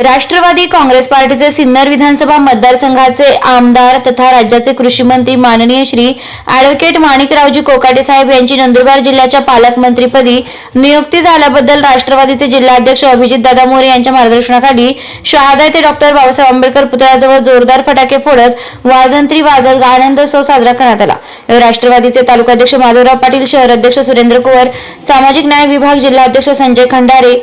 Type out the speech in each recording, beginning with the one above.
राष्ट्रवादी काँग्रेस पार्टीचे सिन्नर विधानसभा मतदारसंघाचे आमदार तथा राज्याचे कृषी मंत्री माननीय श्री ॲडव्होकेट माणिकरावजी कोकाटे साहेब यांची नंदुरबार जिल्ह्याच्या पालकमंत्रीपदी नियुक्ती झाल्याबद्दल राष्ट्रवादीचे जिल्हाध्यक्ष अभिजित दादा मोरे यांच्या मार्गदर्शनाखाली शहादा येथे डॉक्टर बाबासाहेब आंबेडकर पुतळ्याजवळ जोरदार फटाके फोडत वाजंत्री वाजत आनंदोत्सव साजरा करण्यात आला. राष्ट्रवादीचे तालुकाध्यक्ष माधवराव पाटील शहर अध्यक्ष सुरेंद्र कुवर सामाजिक न्याय विभाग जिल्हाध्यक्ष संजय खंडारे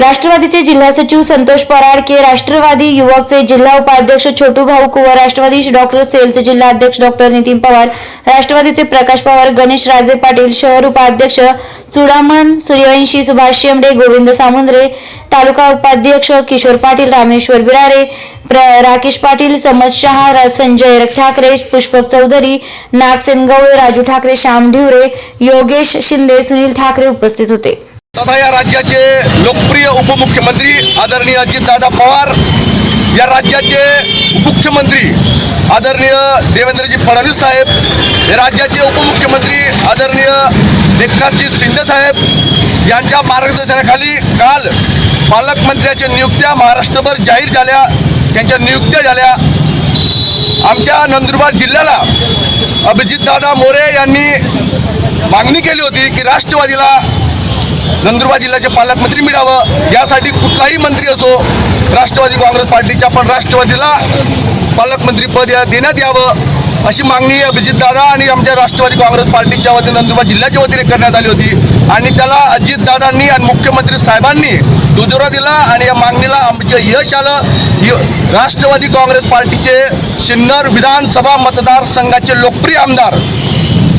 राष्ट्रवादीचे जिल्हा सचिव संतोष पराडके राष्ट्रवादी युवकचे जिल्हा उपाध्यक्ष छोटू भाऊ कुवर राष्ट्रवादी डॉक्टर सेलचे जिल्हा अध्यक्ष डॉक्टर नितीन पवार राष्ट्रवादीचे प्रकाश पवार गणेश राजे पाटील शहर उपाध्यक्ष चुडामण सूर्यवंशी सुभाष शेंबडे गोविंद सामुंद्रे तालुका उपाध्यक्ष किशोर पाटील रामेश्वर बिरारे प्र- राकेश पाटील समज शहा संजय ठाकरे पुष्पक चौधरी नागसेन गवळे राजू ठाकरे श्याम ढिवरे योगेश शिंदे सुनील ठाकरे उपस्थित होते. तथा या राज्याचे लोकप्रिय उपमुख्यमंत्री आदरणीय अजितदादा पवार या राज्याचे उपमुख्यमंत्री आदरणीय देवेंद्रजी फडणवीस साहेब हे राज्याचे उपमुख्यमंत्री आदरणीय एकनाथजी शिंदे साहेब यांच्या मार्गदर्शनाखाली काल पालकमंत्र्याच्या नियुक्त्या महाराष्ट्रभर जाहीर झाल्या. त्यांच्या नियुक्त्या झाल्या. आमच्या नंदुरबार जिल्ह्याला अभिजितदादा मोरे यांनी मागणी केली होती की राष्ट्रवादीला नंदुरबार जिल्ह्याचे पालकमंत्री मिळावं. यासाठी कुठलाही मंत्री असो राष्ट्रवादी काँग्रेस पार्टीच्या पण राष्ट्रवादीला पालकमंत्रीपद या- देण्यात यावं अशी मागणी अभिजितदादा आणि आमच्या राष्ट्रवादी काँग्रेस पार्टीच्या वतीने नंदुरबार जिल्ह्याच्या वतीने करण्यात आली होती. आणि त्याला अजितदादांनी आणि मुख्यमंत्री साहेबांनी दुजोरा दिला आणि या मागणीला आमचं यश आलं. य- राष्ट्रवादी काँग्रेस पार्टीचे सिन्नर विधानसभा मतदारसंघाचे लोकप्रिय आमदार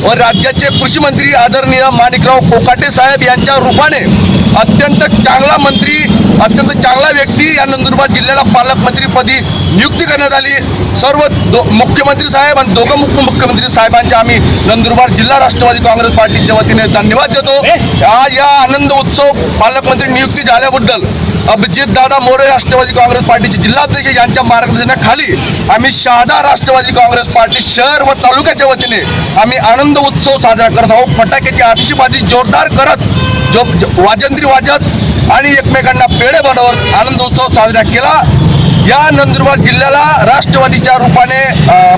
व राज्याचे कृषी मंत्री आदरणीय माणिकराव कोकाटे साहेब यांच्या रूपाने अत्यंत चांगला मंत्री अत्यंत चांगला व्यक्ती. या नंदुरबार जिल्ह्याला पालकमंत्रीपदी नियुक्ती करण्यात आली. सर्व दो मुख्यमंत्री साहेब आणि दोघं उपमुख्यमंत्री साहेबांच्या आम्ही नंदुरबार जिल्हा राष्ट्रवादी काँग्रेस पार्टीच्या वतीने धन्यवाद देतो. आज या आनंद उत्सव पालकमंत्री नियुक्ती झाल्याबद्दल अभिजित दादा मोरे राष्ट्रवादी काँग्रेस पार्टीचे जिल्हाध्यक्ष यांच्या मार्गदर्शनाखाली आम्ही शहादा राष्ट्रवादी काँग्रेस पार्टी शहर व तालुक्याच्या वतीने आम्ही आनंद उत्सव साजरा करत आहोत. फटाक्याची आतिषबाजी जोरदार करत जो वाजंत्री वाजत आणि एकमेकांना पेढे बनवत आनंदोत्सव साजरा केला. या नंदुरबार जिल्ह्याला राष्ट्रवादीच्या रूपाने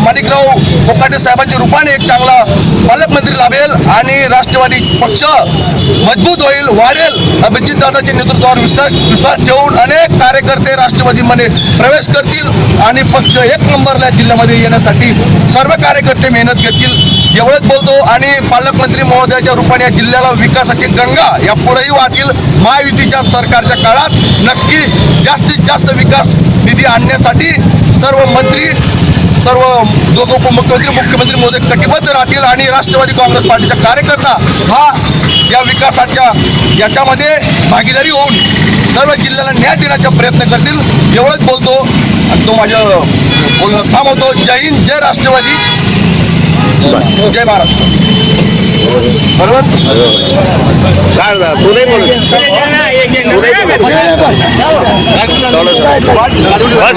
माणिकराव कोकाटे साहेबांच्या रूपाने एक चांगला पालकमंत्री लाभेल आणि राष्ट्रवादी पक्ष मजबूत होईल वाढेल अभिजित दादाच्या नेतृत्वावर विश्वास विश्वास ठेवून अनेक कार्यकर्ते राष्ट्रवादीमध्ये प्रवेश करतील आणि पक्ष एक नंबरला जिल्ह्यामध्ये येण्यासाठी सर्व कार्यकर्ते मेहनत घेतील. एवढंच बोलतो आणि पालकमंत्री महोदयाच्या रूपाने या जिल्ह्याला विकासाची गंगा या पुढेही वाहतील महायुतीच्या सरकारच्या काळात. नक्की जास्तीत जास्त विकास निधी आणण्यासाठी सर्व मंत्री सर्व जो उपमुख्यमंत्री मुख्यमंत्री मोदी कटिबद्ध राहतील आणि राष्ट्रवादी काँग्रेस पार्टीचा कार्यकर्ता हा या विकासाच्या याच्यामध्ये भागीदारी होऊन सर्व जिल्ह्याला न्याय देण्याचा प्रयत्न करतील. एवढंच बोलतो. आणि तो माझं बोलणं थांबवतो. जय हिंद जय राष्ट्रवादी. जय महाराष्ट्र बरोबर? काय झालं? तू नाही बोलत? तू नाही बोलत.